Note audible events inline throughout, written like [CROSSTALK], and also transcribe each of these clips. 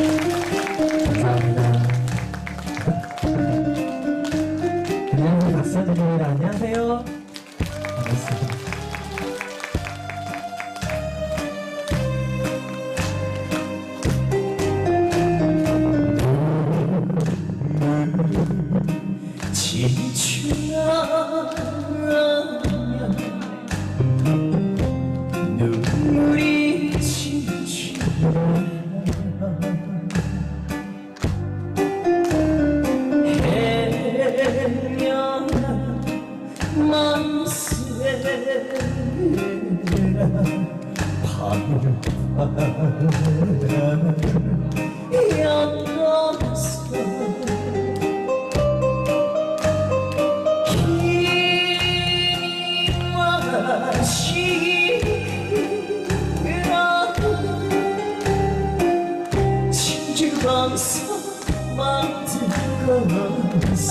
감사합니다. 안녕하세요. 박서준입니다. 안녕하세요. 밤을 엮어서 긴 맛이라 진주방서 만든 것은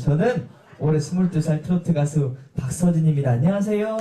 저는 올해 22살 트로트 가수 박서진입니다. 안녕하세요.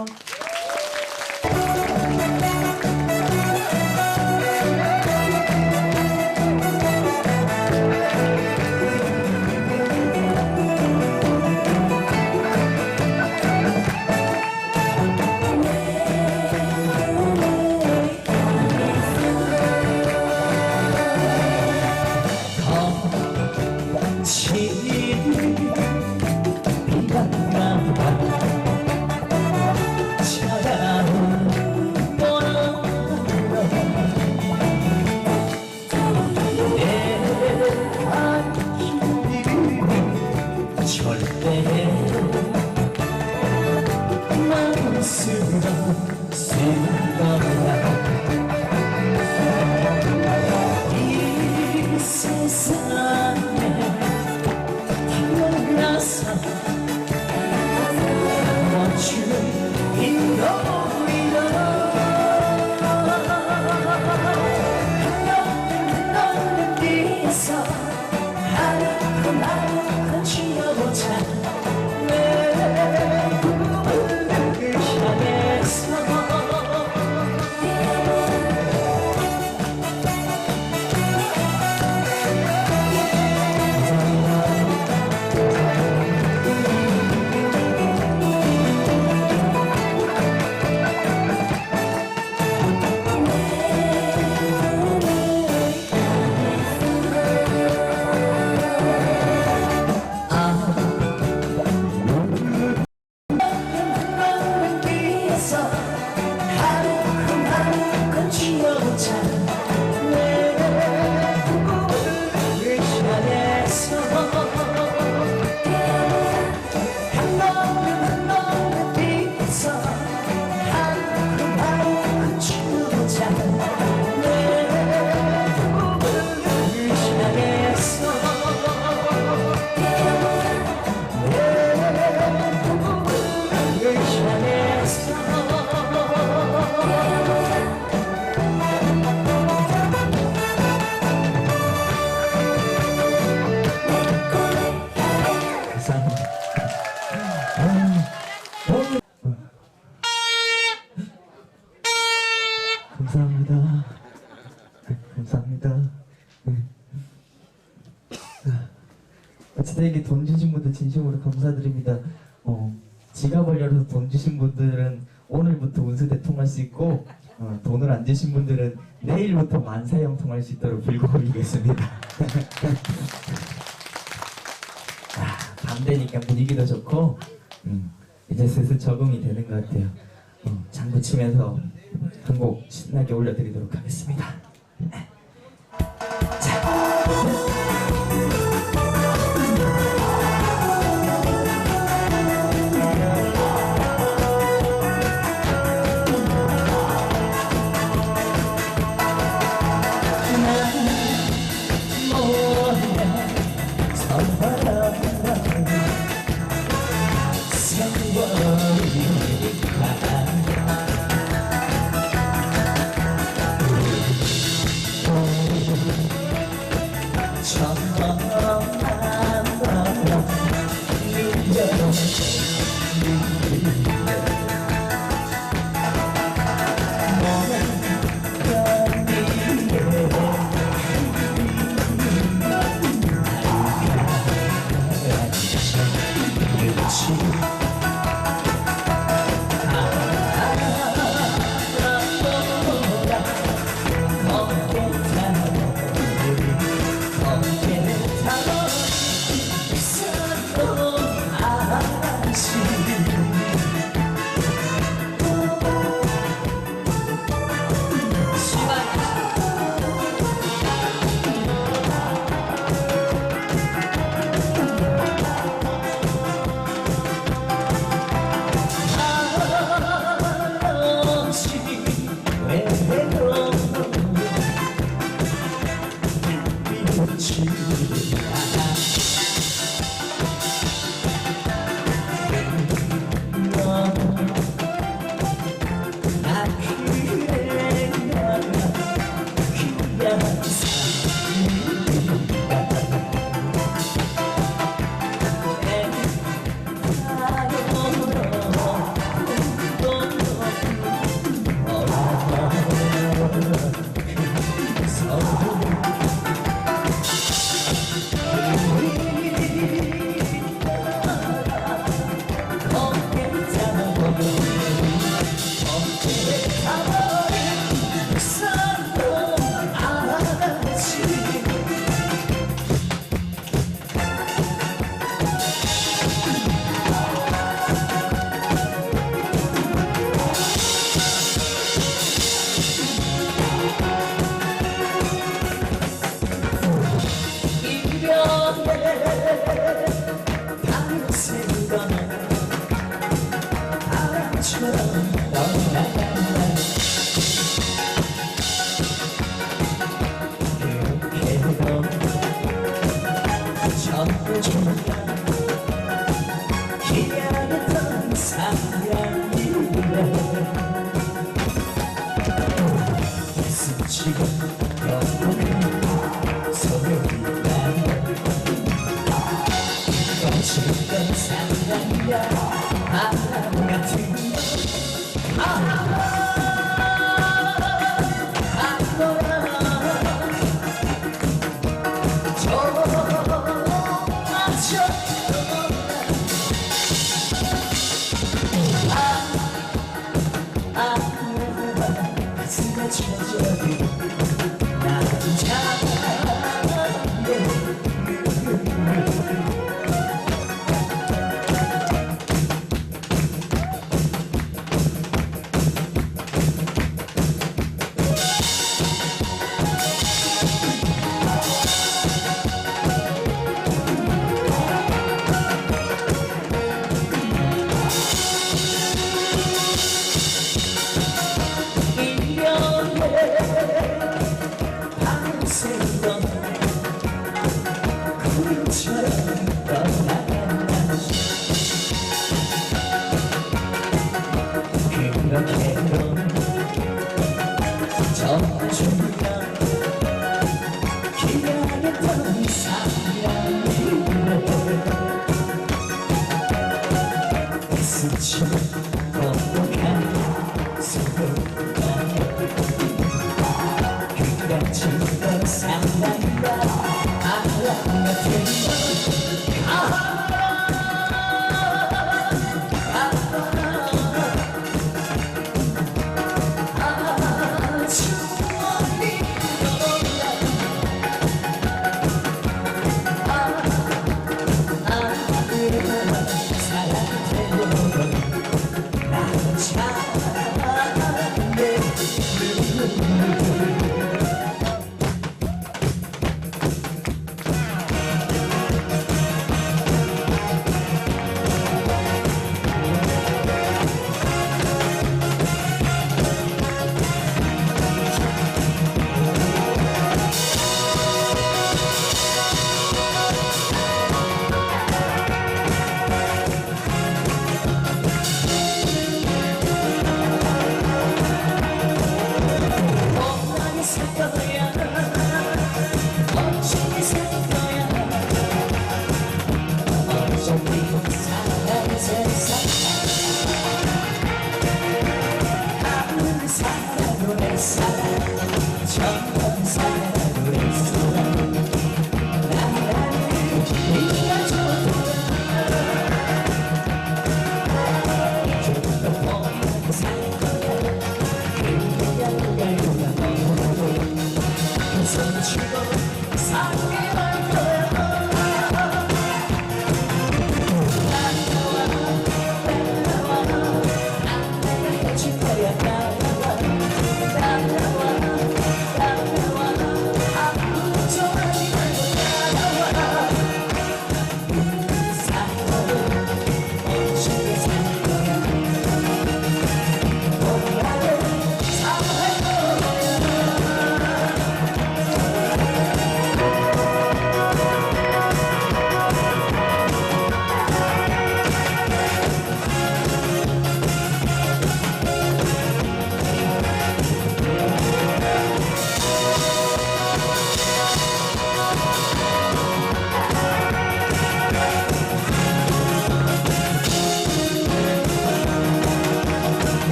감사드립니다. 어, 지갑을 열어서 돈 주신 분들은 오늘부터 운수대 통할 수 있고 어, 돈을 안 주신 분들은 내일부터 만사형 통할 수 있도록 빌고드리겠습니다. [LAUGHS] 아, 밤 되니까 분위기도 좋고 음, 이제 슬슬 적응이 되는 것 같아요. 어, 장구 치면서 한 곡 신나게 올려드리도록 하겠습니다. 기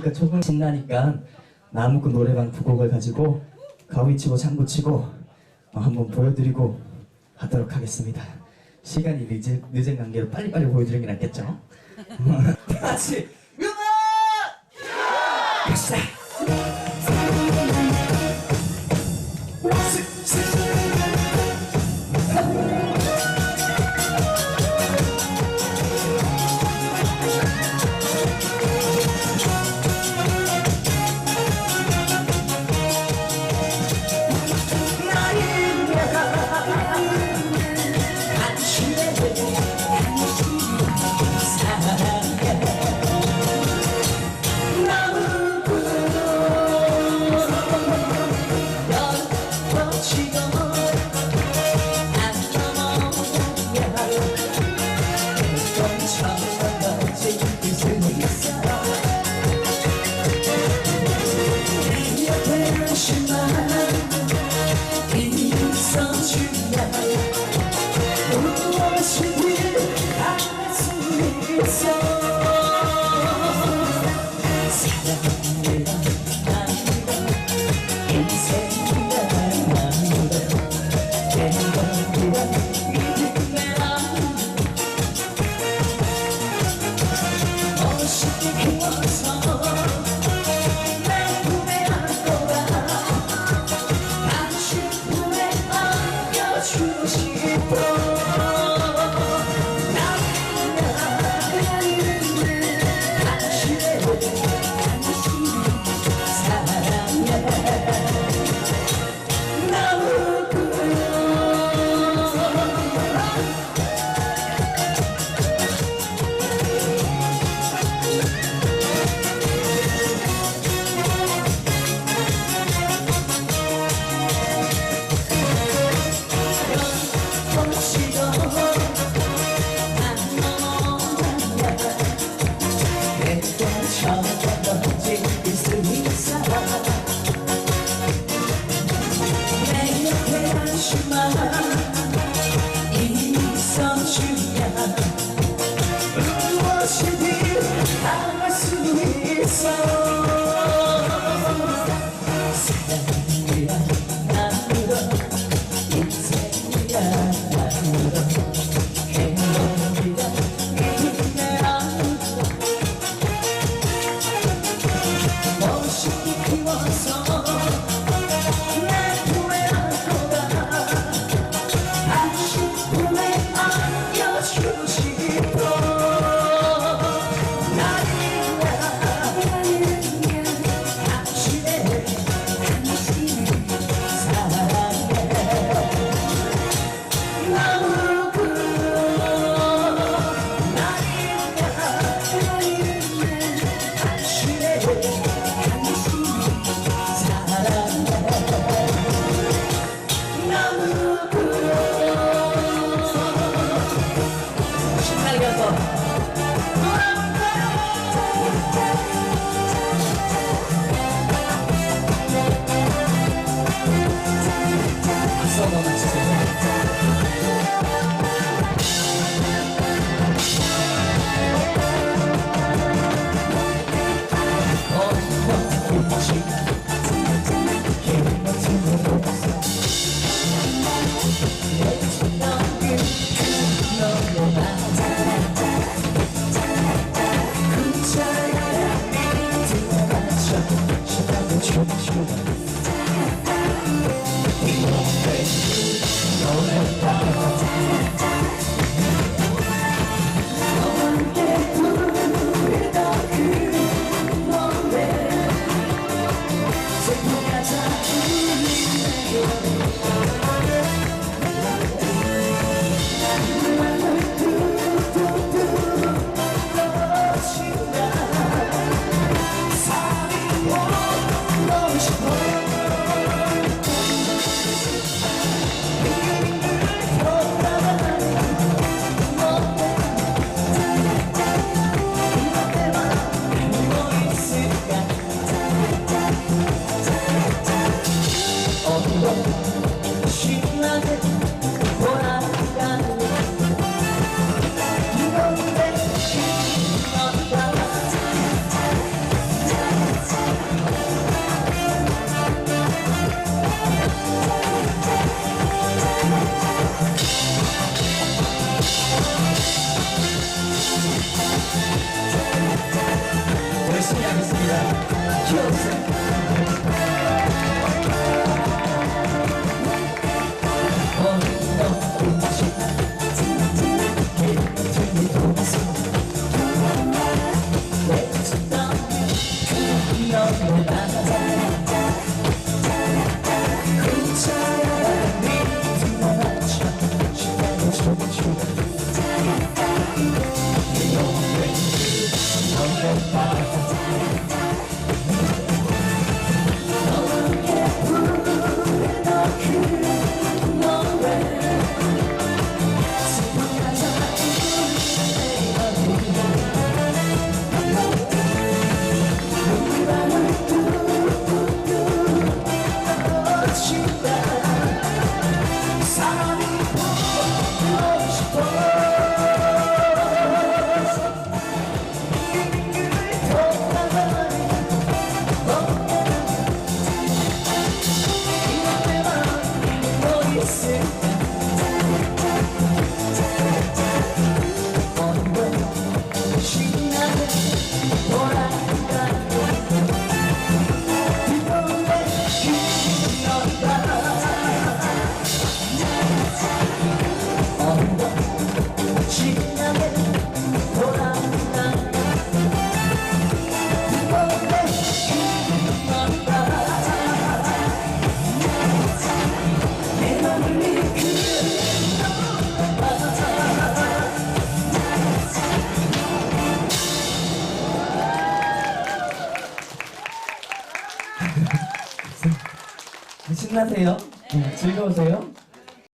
그러니까 조금 신나니까 나무꾼 노래방 두 곡을 가지고 가위치고 장구치고 한번 보여드리고 하도록 하겠습니다. 시간이 늦은, 늦은 관계로 빨리빨리 보여드리는 게 낫겠죠? [LAUGHS] 다시 음악! 갑시다!